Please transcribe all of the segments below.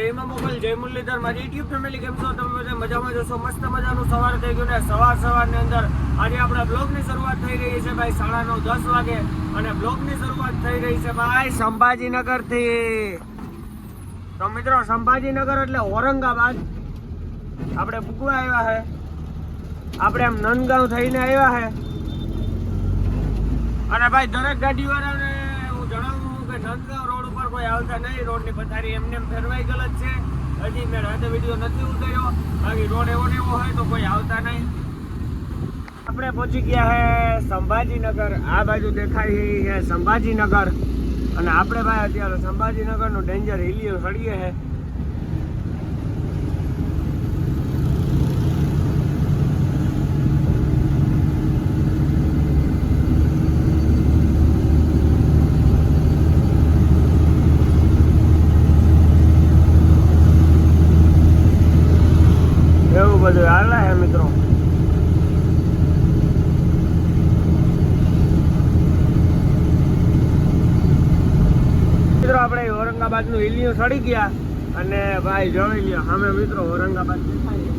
જય મોગલ જય મુરલીધર. મારી યુટ્યુબ ફેમિલી કેમ છો? તમે બધા મજામાં જોશો મસ્ત મજાનું સવાર થઈ ગયું ને સવાર સવારની અંદર આજે આપણા બ્લોગની શરૂઆત થઈ રહી છે ભાઈ, સાડા નવ, દસ વાગે. અને બ્લોગની શરૂઆત થઈ રહી છે ભાઈ સંભાજીનગરથી તો મિત્રો, સંભાજીનગર એટલે ઔરંગાબાદ. આપણે પૂગવા આવ્યા છે આપણે આમ નંદગાંવ થઈને આવ્યા છે અને ભાઈ, દરેક ગાડીવાળાને હું જણાવું કે નંદગાંવ રોડ કોઈ આવતા નહીં. રોડની પથારી એમને એમ ફેરવાઈ ગયેલ જ છે. હજી મેં રાતે વીડિયો નથી ઉતાર્યો. બાકી રોડ એવો ને એવો હોય તો કોઈ આવતા નહીં. આપણે પહોંચી ગયા હે સંભાજીનગર. આ બાજુ દેખાય છે સંભાજીનગર. અને આપણે ભાઈ અત્યારે સંભાજીનગરનું ડેન્જર હિલીઓ સળીએ છે એવું બધું હાલે છે મિત્રો મિત્રો આપણે ઔરંગાબાદનું સડી ગયા અને ભાઈ જોઈ લ્યો અમે મિત્રો ઔરંગાબાદ દેખાય.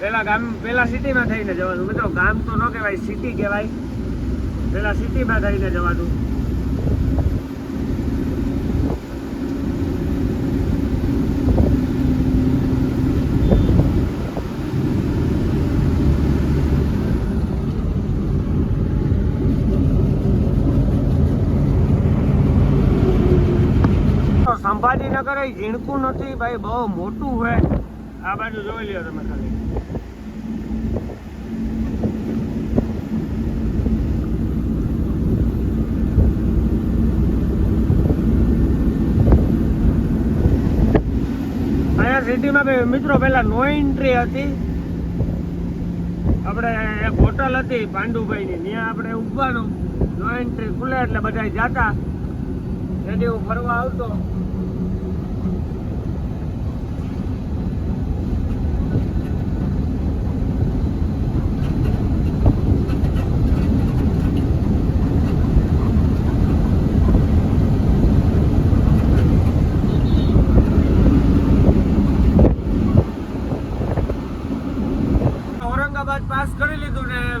પેલા ગામ, પેલા સિટીમાં થઈને જવાનું. મિત્રો, ગામ તો ન કહેવાય, સિટી કહેવાય. પેલા સિટીમાં થઈને જવાનું તો એ ઝીણકું નથી ભાઈ, બહુ મોટું હોય આ બાજુ જોઈ લ્યો તમે ખાલી. મિત્રો પેલા નો એન્ટ્રી હતી. આપણે એક હોટલ હતી પાંડુભાઈની, ત્યાં આપણે ઉભવાનું નો. એન્ટ્રી ખુલે એટલે બધા જાતા. એની હું ફરવા આવતો ઔરંગાબાદ પાસ કરી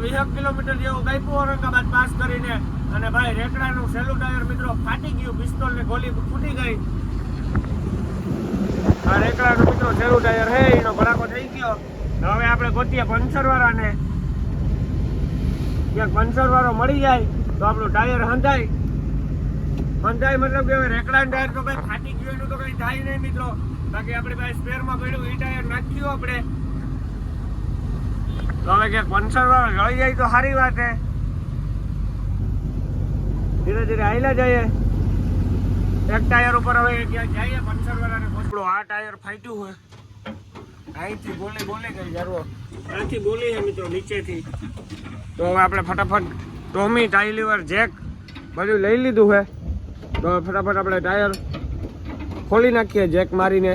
લીધું ને વીસ કિલોમીટર જેવું કાપ્યું ઔરંગાબાદ પાસ કરીને અને ભાઈ રેકડાનું સેલું ટાયર મિત્રો ફાટી ગયું, પિસ્તોલ ને ગોલી ફૂટી ગઈ. આ રેકડાનું મિત્રો સેલું ટાયર હે, એનો ભડાકો થઈ ગયો. હવે આપણે ગોતીએ પંચર વાળાને ક્યાંક પંચર વાળો મળી જાય, તો આપણું ટાયર હંધાય. હંધાય મતલબ કે હવે રેકડાનું ટાયર તો ભાઈ ફાટી ગયું, એનું તો કંઈ થાય નહીં મિત્રો. બાકી આપણી પાસે સ્પેરમાં પડ્યું, એ ટાયર નાખ્યું આપણે. તો હવે ક્યાંક પંચર વાળો લઈ જાય તો સારી વાત છે ધીરે ધીરે હાઈલા જઈએ. એક ટાયર ઉપર હવે ક્યાંક જઈએ પંચર વાળાને પહોંચડો આ ટાયર ફાટ્યું હોય. અહીંથી બોલી બોલી કઈ જરવો અહીંથી બોલી છે મિત્રો, નીચેથી. તો હવે આપણે ફટાફટ ટોમી ટાઈલીવર જેક બધું લઈ લીધું છે તો ફટાફટ આપણે ટાયર ખોલી નાખીએ જેક મારીને.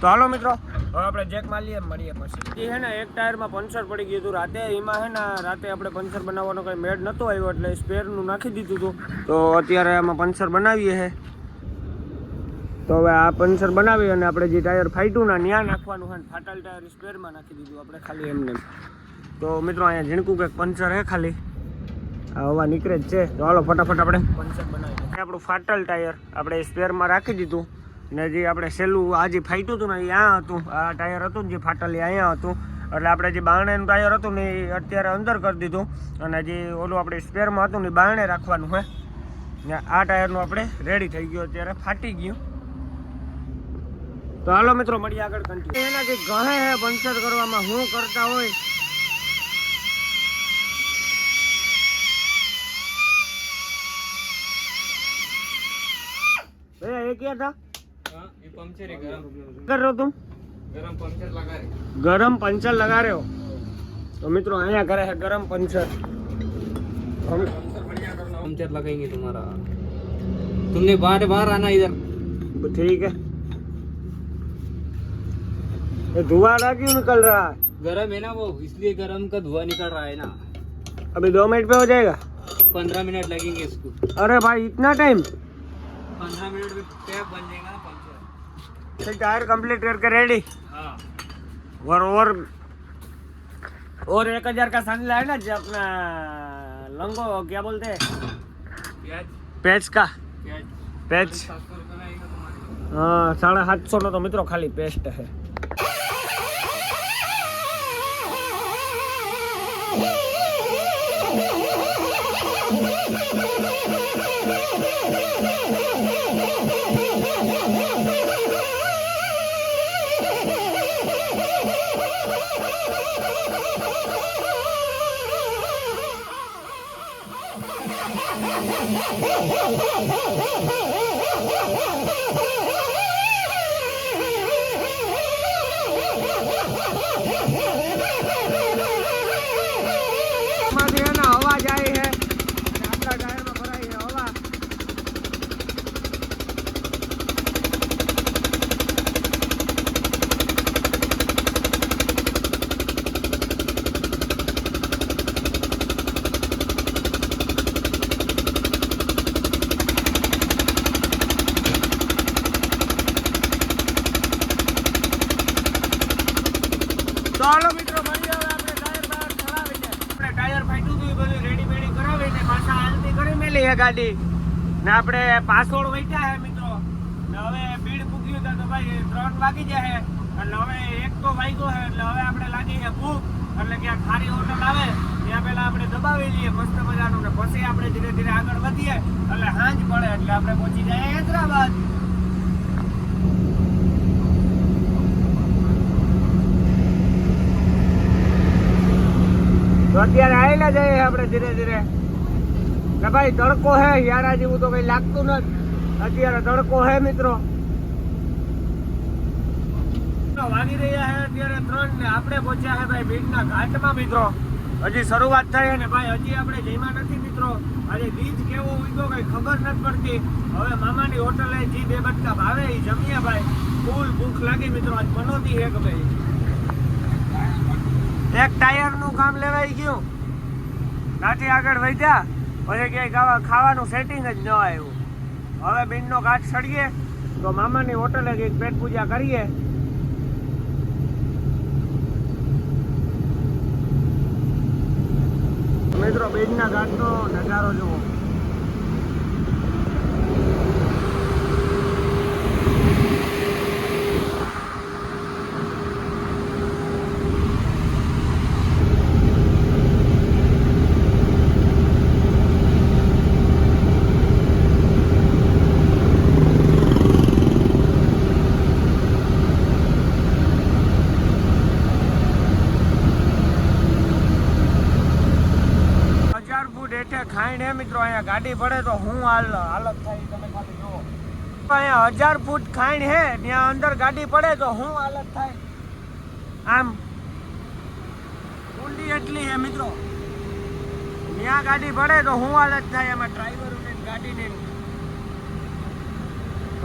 તો હાલો મિત્રો હવે આપણે જેક મારીએ મળીએ પછી. એ હે ને એક ટાયરમાં પંચર પડી ગયું હતું રાતે. એમાં હે ને રાતે આપણે પંચર બનાવવાનો કંઈ મેડ નહોતો આવ્યો એટલે સ્પેરનું નાખી દીધું હતું. તો અત્યારે આમાં પંચર બનાવીએ હે. તો હવે આ પંચર બનાવી અને આપણે જે ટાયર ફાટ્યું ને ત્યાં નાખવાનું હોય ને ફાટલ ટાયર સ્પેરમાં નાખી દીધું આપણે ખાલી એમને. તો મિત્રો અહીંયા ઝીણકું કંઈક પંચર હે ખાલી. આ હવા નીકળે જ છે. તો હાલો ફટાફટ આપણે. પંચર બનાવીએ આપણું ફાટલ ટાયર આપણે સ્પેરમાં રાખી દીધું. ને જે આપણે સહેલું આ જે ફાટ્યું હતું ને, એ આ હતું. આ ટાયર હતું ને જે ફાટલી અહીંયા હતું. એટલે આપણે જે બારણેનું ટાયર હતું ને, એ અત્યારે અંદર કરી દીધું. અને જે ઓલું આપણે સ્પેરમાં હતું ને, એ બારણે રાખવાનું હોય ને આ ટાયરનું આપણે રેડી થઈ ગયું અત્યારે, ફાટી ગયું. તો હાલો મિત્રો, મળીએ આગળ કન્ટિન્યુ એના જે ગહે હે પંચર કરવામાં હું કરતા હોય. એ ક્યાં હતા? था हाँ, ये पंक्चर है गरम कर रहे हो तुम गरम पंक्चर लगा रहे गरम पंचर लगा रहे हो तो मित्रों અહીંયા કરે છે ગરમ પંચર हम पंक्चर लगाएंगे तुम्हारा तुमने बाहर बाहर आना इधर ठीक है ये धुआं ना क्यों निकल रहा है गरम है ना वो इसलिए गरम का धुआं निकल रहा है ना अभी दो मिनट पे हो जाएगा पंद्रह मिनट लगेंगे इसको अरे भाई इतना टाइम पंद्रह मिनट में टैप बन जाएगा से टायर कंप्लीट करके रेडी हाँ और और और एक हज़ार का सन लाए ना जो अपना लंगो क्या बोलते है? पेच का। पेच साढ़े सात सौ नो तो मित्रों खाली पेस्ट है Oh, છે ગાડી. ને આપણે પાસોડ વૈઠા છે મિત્રો. ને હવે ભીડ હતું તો ભાઈ ત્રણ વાગી જાય એટલે હવે એક તો વાગ્યો છે એટલે હવે આપણે લાગી છે ભૂખ. એટલે ક્યાંક ખારી હોટલ આવે, ત્યાં પહેલા આપણે દબાવી લઈએ મસ્ત મજાનું. ને પછી આપણે ધીરે ધીરે આગળ વધીએ, એટલે હાંજ પડે, એટલે આપણે પહોંચી જાય હૈદરાબાદ. અત્યારે આવેલા જઈએ આપણે ધીરે ધીરે. કે ભાઈ તડકો હે, યારા જેવું તો કઈ લાગતું નથી. અત્યારે તડકો હે, મિત્રો. વાગી રહ્યા હે અત્યારે ત્રણ ને આપણે પહોંચ્યા હે ભાઈ બીડના ઘાટમાં, મિત્રો. હજી શરૂઆત થઈ અને ભાઈ હજી આપણે જઈમાં નથી, મિત્રો. આજે બીજ કેવો ઉગ્યો કઈ ખબર નથી પડતી. હવે મામાની હોટલે જી બે બટકા ભાવે એ જમીએ ભાઈ. ફૂલ ભૂખ લાગી, મિત્રો. આજ મનોતી હે કે ભાઈ એક ટાયરનું કામ લેવાઈ ગયું. ત્યાંથી આગળ વધ્યા. પછી ક્યાંય આવા ખાવાનું સેટિંગ જ ન આવ્યું. હવે બીનનો ઘાટ સળીએ, તો મામાની હોટલે કંઈક પેટ પૂજા કરીએ. મિત્રો બીજના ઘાટનો નજારો જુઓ હજાર ફૂટ હેઠે મિત્રો, અહીંયા ગાડી પડે તો હું હાલ હાલત થાય, તમે ખાલી જુઓ. અહીંયા હજાર ફૂટ ખાઈણ હે ત્યાં અંદર ગાડી પડે તો હું હાલત થાય. આમ, ઊંડી એટલી હે મિત્રો. ત્યાં ગાડી પડે તો હું હાલત થાય, એમાં ડ્રાઈવર ગાડી ને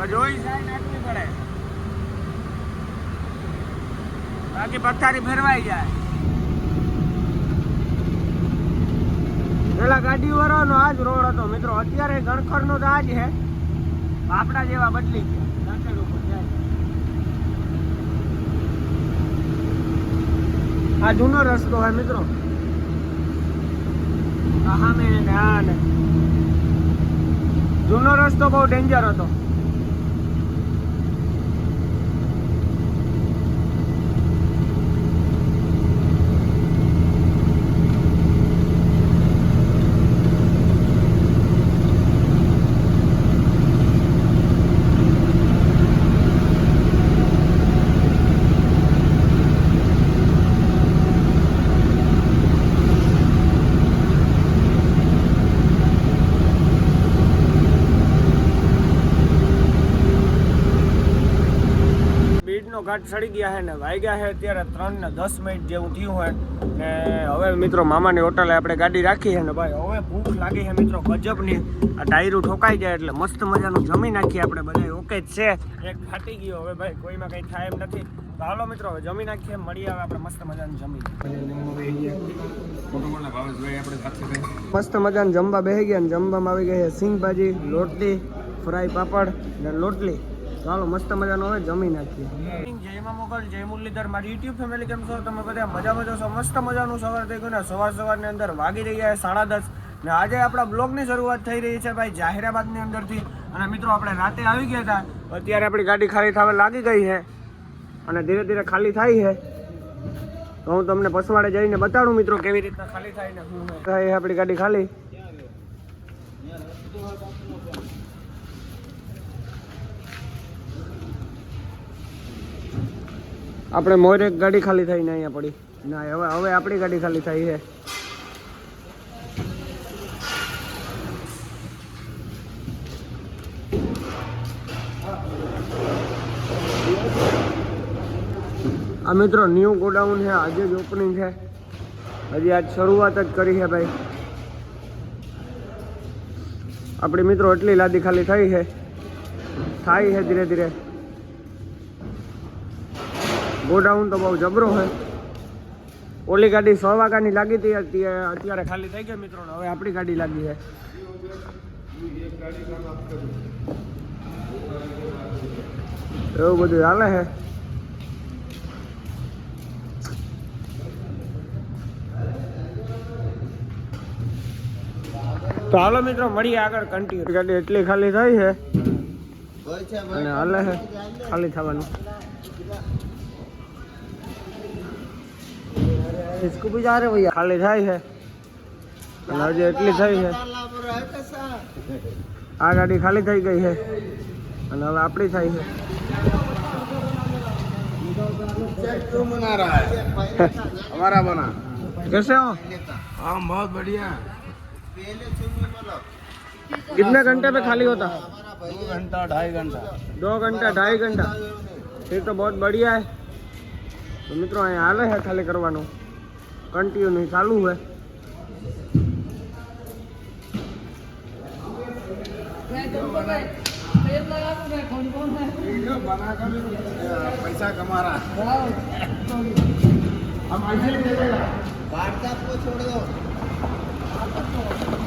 જોઈ જાય નાખવી પડે. બાકી પથારી ફેરવાઈ જાય. પેલા ગાડી વાળાનો આ જ રોડ હતો. મિત્રો, અત્યારે ગણખર નો તો આ જ આપણા જેવા બદલી ગયા. આ જૂનો રસ્તો હે, મિત્રો. હા ને જૂનો રસ્તો બહુ ડેન્જર હતો. બીડનો સડી ગયા છે ને વાગ્યા છે અત્યારે ત્રણ ને દસ મિનિટ જેવું થયું હોય ને હવે મિત્રો મામાની હોટલે આપણે ગાડી રાખી છે ને ભાઈ, હવે ભૂખ લાગી છે મિત્રો ગજબની. આ ટાયરું ઠોકાઈ જાય એટલે મસ્ત મજાનું જમી નાખીએ આપણે બધા ઓકે જ છે. એક ફાટી ગયો હવે ભાઈ, કોઈમાં કંઈ થાય એમ નથી. તો હાલો મિત્રો, હવે જમી નાખીએ, મળીએ હવે આપણે મસ્ત મજાનું જમી. મસ્ત મજાનું જમવા બેસી ગયા ને જમવામાં આવી ગઈ છે સિંગ ભાજી લોટલી, ફ્રાય પાપડ ને લોટલી. હાલો મસ્ત મજાનો હવે જમી નાખીએ. જયમાં મોગલ, જય મુરલીધર. મારી યુટ્યુબ ફેમિલી કેમ છો? તમે બધા મજામાં છો મસ્ત મજાનું સવાર થઈ ગયું ને. સવાર સવારની અંદર વાગી રહ્યા છે સાડા દસ. ને આજે આપણા બ્લોગની શરૂઆત થઈ રહી છે ભાઈ જાહેરાબાદની અંદરથી. અને મિત્રો, આપણે રાતે આવી ગયા હતા. અત્યારે આપણી ગાડી ખાલી થવા લાગી ગઈ છે. અને ધીરે ધીરે ખાલી થાય છે. તો હું તમને પછવાડે જઈને બતાડું મિત્રો, કેવી રીતના ખાલી થાય ને આપણી ગાડી ખાલી. આપણે મોર ગાડી ખાલી થઈને અહીંયા પડી. ના, હવે હવે આપણી ગાડી ખાલી થઈ છે. આ મિત્રો ન્યૂ ગોડાઉન છે, આજે જ ઓપનિંગ છે. હજી આજ શરૂઆત જ કરી છે ભાઈ. આપણી મિત્રો, એટલી લાદી ખાલી થઈ છે. થાય છે ધીરે ધીરે. ગોડાઉન તો બહુ જબરો હોય. ઓલી ગાડી સો વાગ્યાની લાગી હતી અત્યારે ખાલી થઈ ગઈ મિત્રો હવે આપણી ગાડી લાગી છે. એવું બધું ચાલે છે. તો હાલો મિત્રો, મળીએ આગળ કન્ટિન્યુ ગાડી એટલી ખાલી થઈ છે. અને હાલે છે. ખાલી થવાનું. इसको भी जा रहे भैया खाली થાય છે અને હજી એટલી થઈ છે આ ગાડી ખાલી થઈ ગઈ છે અને હવે આપણી થઈ છે हमारा बना कैसे हो हाँ बहुत बढ़िया कितने घंटे पे खाली होता दो घंटा ढाई घंटा दो घंटा ढाई घंटा फिर तो बहुत बढ़िया है તો મિત્રો અહીંયા હાલે છે ખાલી કરવાનું કન્ટિન્યુ ચાલુ હોય.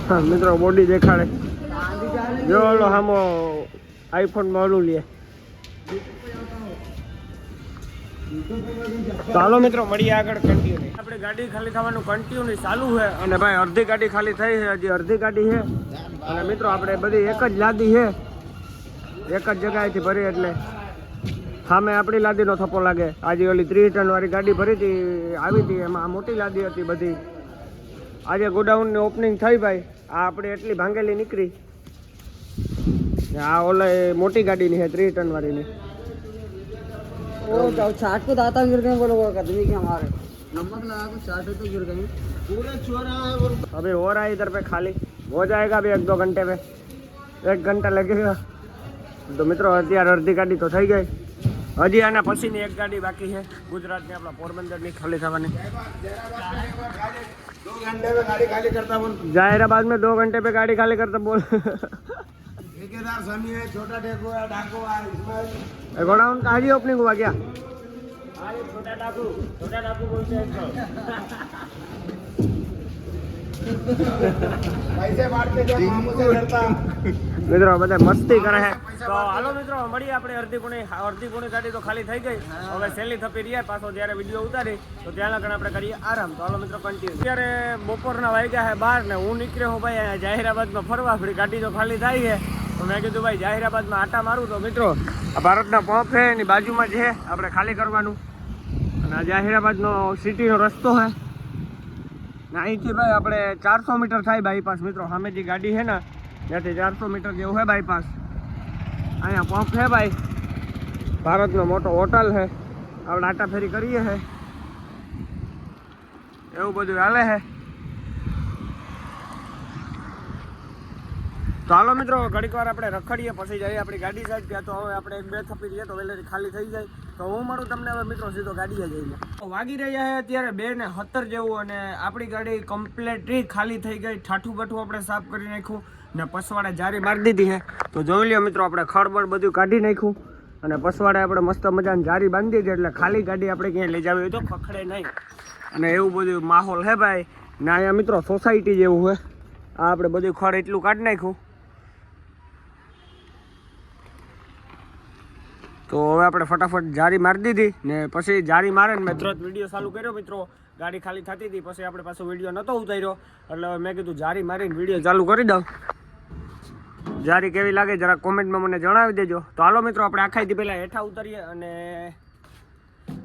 હા મિત્રો બોડી દેખાડે. જો હામો આઈફોનમાં લે. ચાલો મિત્રો, મળીએ આગળ કન્ટિન્યુ આપણે ગાડી ખાલી થવાનું કન્ટિન્યુ ચાલુ છે અને ભાઈ અડધી ગાડી ખાલી થઈ છે, હજી અડધી ગાડી છે. અને મિત્રો, આપણે બધી એક જ લાદી છે. એક જ જગ્યાએથી ભરી એટલે સામે આપણી લાદીનો થપ્પો લાગે. આજે ઓલી ત્રીસ ટનવાળી ગાડી ભરી હતી, આવી હતી, એમાં આ મોટી લાદી હતી બધી. આજે ગોડાઉનની ઓપનિંગ થઈ ભાઈ. આ આપણે એટલી ભાંગેલી નીકળી. આ ઓલા મોટી ગાડીની છે, ત્રીસ ટન વાળીની. वो तो चाट को दाता गिर गए बोलो वो कदमी के हमारे नमक लगा को चाट तो गिर गई पूरे छोरा है और अभी हो रहा है इधर पे खाली हो जाएगा अभी एक दो घंटे पे एक घंटा लगेगा તો મિત્રો અત્યારે અડધી ગાડી તો થઈ ગઈ હજી આના પછીની એક ગાડી બાકી છે ગુજરાતની આપણા પોરબંદરની ખાલી થવાની दो घंटे में गाड़ी खाली करता बोल जाहिराबाद में दो घंटे पे गाड़ी खाली करता बोल ठेकेदार सनी है छोटा टेको है डाको है इसमें गोडाउन का आज ही ओपनिंग हुआ क्या छोटा डाकू छोटा डाकू बोलते हैं पैसे बांटते जब मामू से लड़ता મિત્રો બધા મસ્તી કરે છે તો હાલો મિત્રો મળીએ આપણે અડધી ગુણી અડધી ગુણી ગાડી તો ખાલી થઈ ગઈ હવે સહેલી થપી રહ્યા પાછો જ્યારે વિડીયો ઉતારી તો ત્યાં લગન આપણે કરીએ આરામ તો હાલો મિત્રો કન્ટિન્યુ અત્યારે બપોરના વાગ્યા છે બાર ને હું નીકળ્યો હું ભાઈ અહીંયા જાહેરાબાદમાં ફરવા આપણી ગાડી તો ખાલી થઈ છે તો મેં કીધું, ભાઈ, જાહેરાબાદમાં આટા મારું તો મિત્રો, આ ભારતના પંપ છે, એની બાજુમાં છે, આપણે ખાલી કરવાનું. અને આ જાહેરાબાદનો સિટીનો રસ્તો છે. ને અહીંથી ભાઈ આપણે ચારસો મીટર થાય બાયપાસ મિત્રો. સામે જે ગાડી છે ને, ત્યાંથી ચારસો મીટર જેવું છે બાયપાસ અહીંયા પંપ છે ભાઈ. ભારતનો મોટો હોટલ છે. આપણે આટા ફેરી કરીએ છે એવું બધું હાલે છે. તો મિત્રો, ઘડીક વાર આપણે રખડીએ, પછી જઈએ આપણી ગાડી સાઈડ. ત્યાં તો હવે આપણે એક બે થપી જઈએ તો વહેલેથી ખાલી થઈ જાય. તો હું મારું તમને હવે મિત્રો સીધો ગાડીએ જઈને. વાગી રહ્યા છે અત્યારે બે ને સત્તર જેવું અને આપણી ગાડી કમ્પ્લેટલી ખાલી થઈ ગઈ. ઠાઠું બઠું આપણે સાફ કરી નાખ્યું ને પસવાડે જારી મારી દીધી છે. તો જોઈ લ્યો મિત્રો, આપણે ખળબળ બધું કાઢી નાખ્યું અને પસવાડે આપણે મસ્ત મજાની જારી બાંધી દીધી એટલે ખાલી ગાડી આપણે ક્યાંય લઈ જવી હોય તો ખખડે નહીં. અને એવું બધું માહોલ હે ભાઈ. ને અહીંયા મિત્રો સોસાયટી જેવું છે. આ આપણે બધું ખડ એટલું કાઢી નાખ્યું. તો હવે આપણે ફટાફટ જારી મારી દીધી ને પછી જારી મારે ને મેં તરત વીડિયો ચાલુ કર્યો મિત્રો. ગાડી ખાલી થતી હતી, પછી આપણે પાછો વીડિયો નહોતો ઉતાર્યો. એટલે મેં કીધું જારી મારીને વીડિયો ચાલુ કરી દઉં. જારી કેવી લાગે જરા કોમેન્ટમાં મને જણાવી દેજો. તો હાલો મિત્રો, આપણે આખાઈથી પહેલાં હેઠા ઉતરીએ અને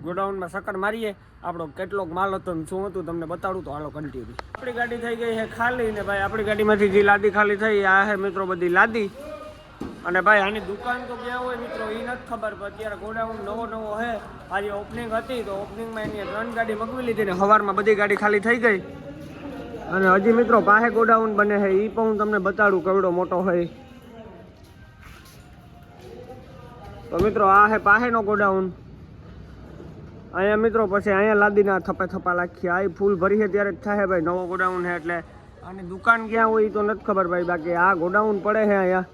ગોડાઉનમાં સકર મારીએ. આપણો કેટલોક માલ હતો ને શું હતું તમને બતાડું તો હાલો કન્ટિન્યુ આપણી ગાડી થઈ ગઈ છે ખાલી ને ભાઈ, આપણી ગાડીમાંથી જે લાદી ખાલી થઈ, આ હે મિત્રો બધી લાદી. અને ભાઈ, આની દુકાન તો ક્યાં હોય મિત્રો એ નથી ખબર, પણ અત્યારે ગોડાઉન નવો નવો છે આજે ઓપનિંગ હતી, તો ઓપનિંગમાં એની ત્રણ ગાડી મગવી લીધી ને સવારમાં બધી ગાડી ખાલી થઈ ગઈ. અને હજી મિત્રો પાસે ગોડાઉન બને છે એ પણ હું તમને બતાડું કેવડો મોટો હોય તો મિત્રો, આ છે પાસેનો ગોડાઉન. અહીંયા મિત્રો, પછી અહીંયા લાદીના થપે થપા લાખી, આ ફૂલ ભરી છે ત્યારે જ થાય ભાઈ, નવો ગોડાઉન છે એટલે. આની દુકાન ક્યાં હોય એ તો નથી ખબર ભાઈ, બાકી આ ગોડાઉન પડે છે અહીંયા.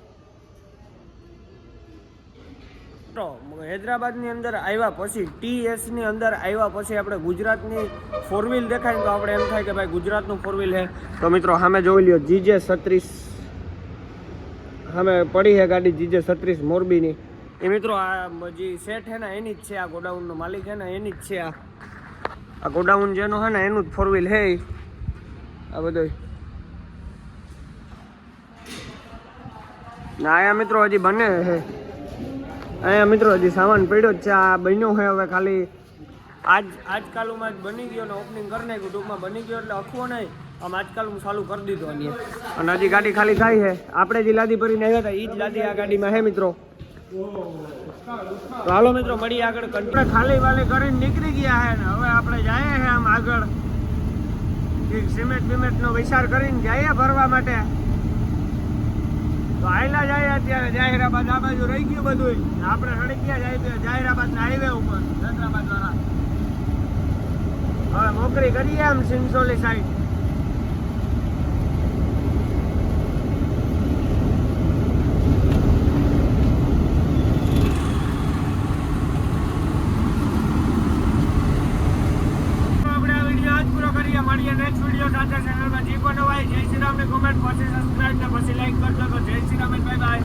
હૈદરાબાદની અંદર આવ્યા પછી ટીએસની અંદર આવ્યા પછી આપણે ગુજરાતની ફોર વ્હીલ દેખાય ને તો આપણે એમ થાય કે ભાઈ ગુજરાતનું ફોર વ્હીલ છે તો મિત્રો, સામે જોઈ લ્યો, જીજે છત્રીસ. સામે પડી છે ગાડી જીજે છત્રીસ મોરબીની. એ મિત્રો, આ જે સેટ છે ને, એની જ છે આ ગોડાઉનનો માલિક છે ને, એની જ છે આ. આ ગોડાઉન જેનો છે ને, એનું જ ફોર વ્હીલ છે આ બધું. ના આયા મિત્રો, હજી બને છે અહીંયા મિત્રો હજી સામાન પડ્યો જ છે આ બન્યો છે હવે ખાલી. આજ આજકાલમાં જ બની ગયો ને ઓપનિંગ કરી નાખ્યું ટૂંકમાં બની ગયો એટલે અખવો નહીં. આમ આજકાલ હું ચાલુ કરી દીધો અહીંયા. અને હજી ગાડી ખાલી થાય છે. આપણે જે લાદી ભરીને આવ્યા હતા એ જ લાદી આ ગાડીમાં હે મિત્રો. તો હાલો મિત્રો મળી આગળ. કંટ્રા ખાલી વાલી કરીને નીકળી ગયા છે ને હવે આપણે જઈએ છે આમ આગળ. સિમેન્ટ સિમેન્ટ નો વિચાર કરીને જઈએ ભરવા માટે. તો આયલા જાય અત્યારે, જાહેરાબાદ આ બાજુ રહી ગયું બધું આપણે સડી ગયા જાય જાહેરાબાદ ના હાઈવે ઉપર હૈદરાબાદ વાળા. હવે નોકરી કરીએ આમ સિંગસોલી સાઈડ.